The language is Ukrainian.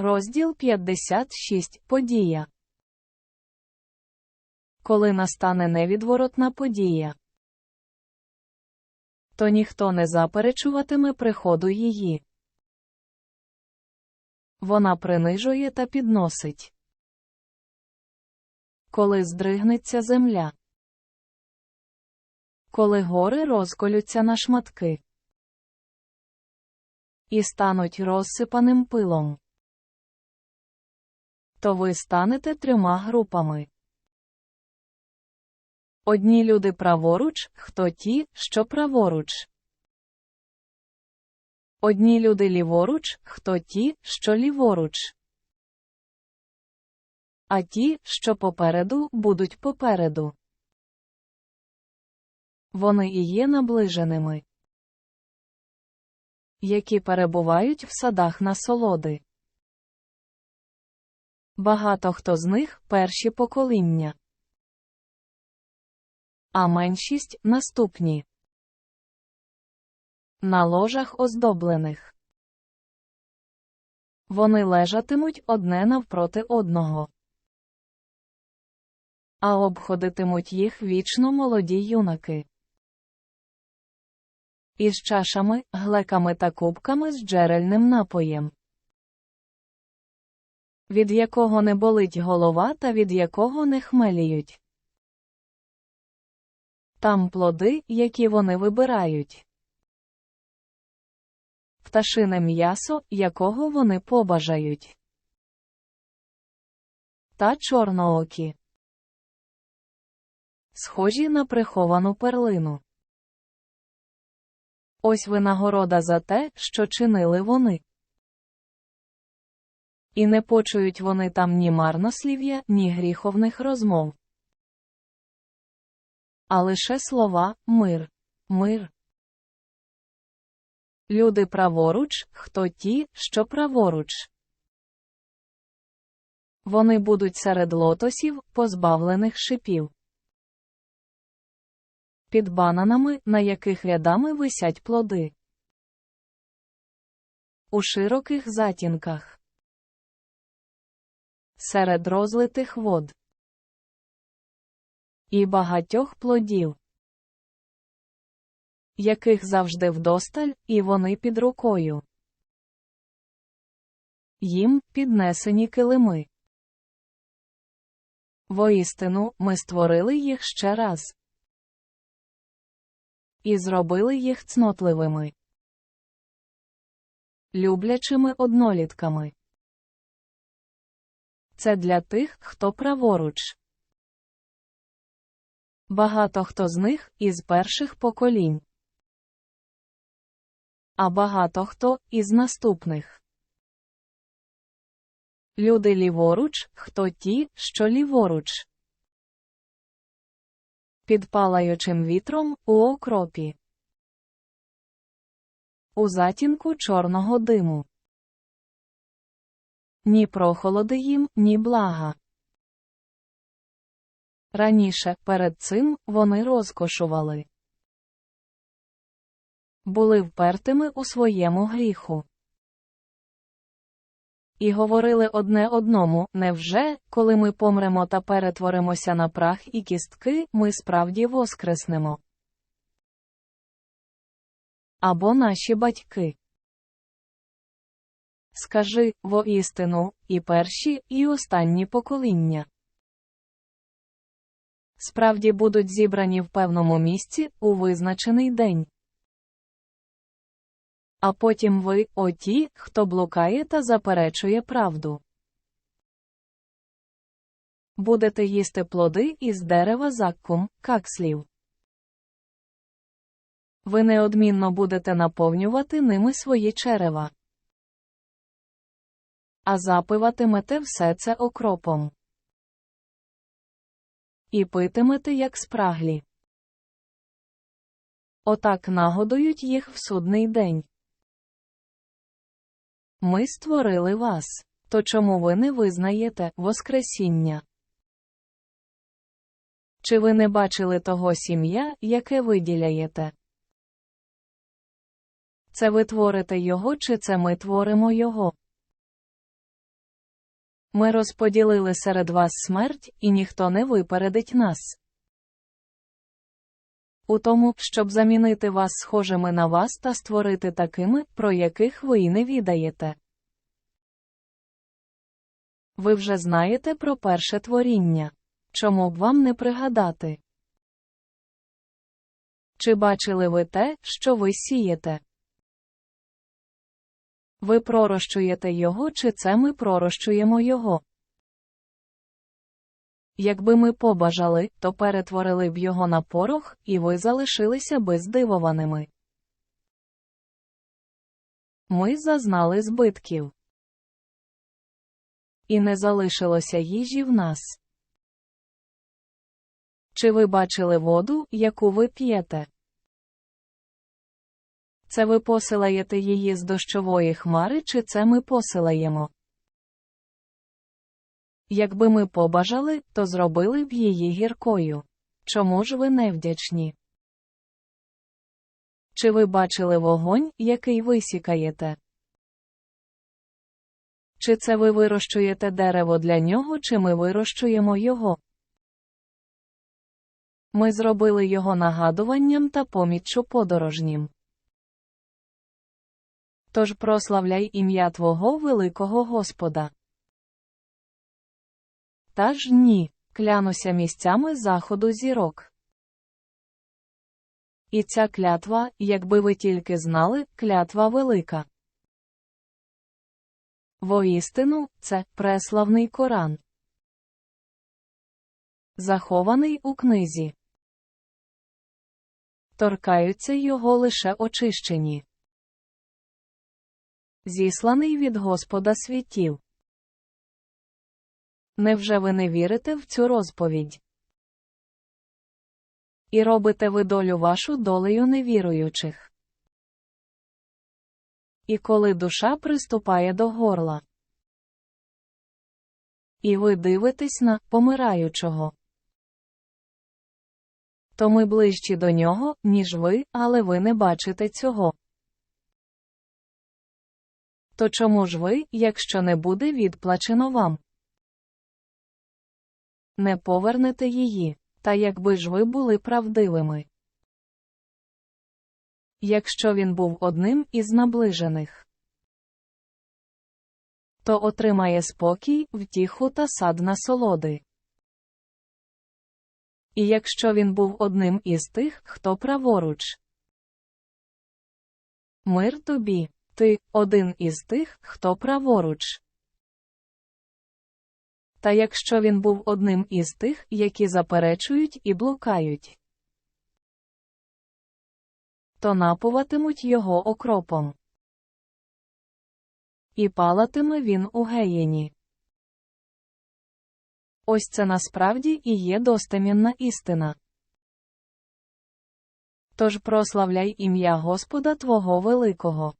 Розділ 56. Подія. Коли настане невідворотна подія, то ніхто не заперечуватиме приходу її. Вона принижує та підносить. Коли здригнеться земля. Коли гори розколються на шматки. І стануть розсипаним пилом. То ви станете трьома групами. Одні люди праворуч, хто ті, що праворуч. Одні люди ліворуч, хто ті, що ліворуч. А ті, що попереду, будуть попереду. Вони і є наближеними, які перебувають в садах насолоди. Багато хто з них перші покоління, а меншість наступні. На ложах оздоблених. Вони лежатимуть одне навпроти одного. А обходитимуть їх вічно молоді юнаки. Із чашами, глеками та кубками з джерельним напоєм. Від якого не болить голова та від якого не хмеліють. Там плоди, які вони вибирають пташине м'ясо, якого вони побажають. Та чорноокі. Схожі на приховану перлину. Ось винагорода за те, що чинили вони. І не почують вони там ні марнослів'я, ні гріховних розмов. А лише слова мир, мир. Люди праворуч, хто ті, що праворуч. Вони будуть серед лотосів, позбавлених шипів. Під бананами, на яких рядами висять плоди. У широких затінках. Серед розлитих вод. І багатьох плодів яких завжди вдосталь, і вони під рукою. Їм піднесені килими. Воістину, ми створили їх ще раз. І зробили їх цнотливими, люблячими однолітками. Це для тих, хто праворуч. Багато хто з них із перших поколінь а багато хто із наступних. Люди ліворуч, хто ті, що ліворуч. Під палаючим вітром у окропі. У затінку чорного диму. Ні прохолоди їм, ні блага. Раніше, перед цим, вони розкошували були впертими у своєму гріху. І говорили одне одному невже, коли ми помремо та перетворимося на прах і кістки, ми справді воскреснемо. Або наші батьки. Скажи воістину, і перші, і останні покоління. Справді будуть зібрані в певному місці у визначений день. А потім ви, оті, хто блукає та заперечує правду. Будете їсти плоди із дерева заккум, какслів. Ви неодмінно будете наповнювати ними свої черева. А запиватимете все це окропом. І питимете, як спраглі. Отак нагодують їх в судний день. Ми створили вас. То чому ви не визнаєте Воскресіння? Чи ви не бачили того сім'я, яке виділяєте? Це ви творите його, чи це ми творимо його? Ми розподілили серед вас смерть, і ніхто не випередить нас. У тому, щоб замінити вас схожими на вас та створити такими, про яких ви й не відаєте. Ви вже знаєте про перше творіння. Чому б вам не пригадати? Чи бачили ви те, що ви сієте? Ви пророщуєте його, чи це ми пророщуємо його? Якби ми побажали, то перетворили б його на порох, і ви залишилися би здивованими. Ми зазнали збитків. І не залишилося їжі в нас. Чи ви бачили воду, яку ви п'єте? Це ви посилаєте її з дощової хмари, чи це ми посилаємо? Якби ми побажали, то зробили б її гіркою. Чому ж ви невдячні? Чи ви бачили вогонь, який висікаєте? Чи це ви вирощуєте дерево для нього, чи ми вирощуємо його? Ми зробили його нагадуванням та поміччю подорожнім. Тож прославляй ім'я Твого великого Господа. Та ж ні, клянуся місцями заходу зірок. І ця клятва, якби ви тільки знали, клятва велика. Воістину, це преславний Коран. Захований у книзі. Торкаються його лише очищені. Зісланий від Господа світів. Невже ви не вірите в цю розповідь? І робите ви долю вашу долею невіруючих. І коли душа приступає до горла, і ви дивитесь на помираючого, то ми ближчі до нього, ніж ви, але ви не бачите цього. То чому ж ви, якщо не буде відплачено вам? Не повернете її, та якби ж ви були правдивими. Якщо він був одним із наближених, то отримає спокій, втіху та сад насолоди. І якщо він був одним із тих, хто праворуч, мир тобі, ти один із тих, хто праворуч. Та якщо він був одним із тих, які заперечують і блукають, то напуватимуть його окропом. І палатиме він у геєні. Ось це насправді і є достемінна істина. Тож прославляй ім'я Господа Твого Великого.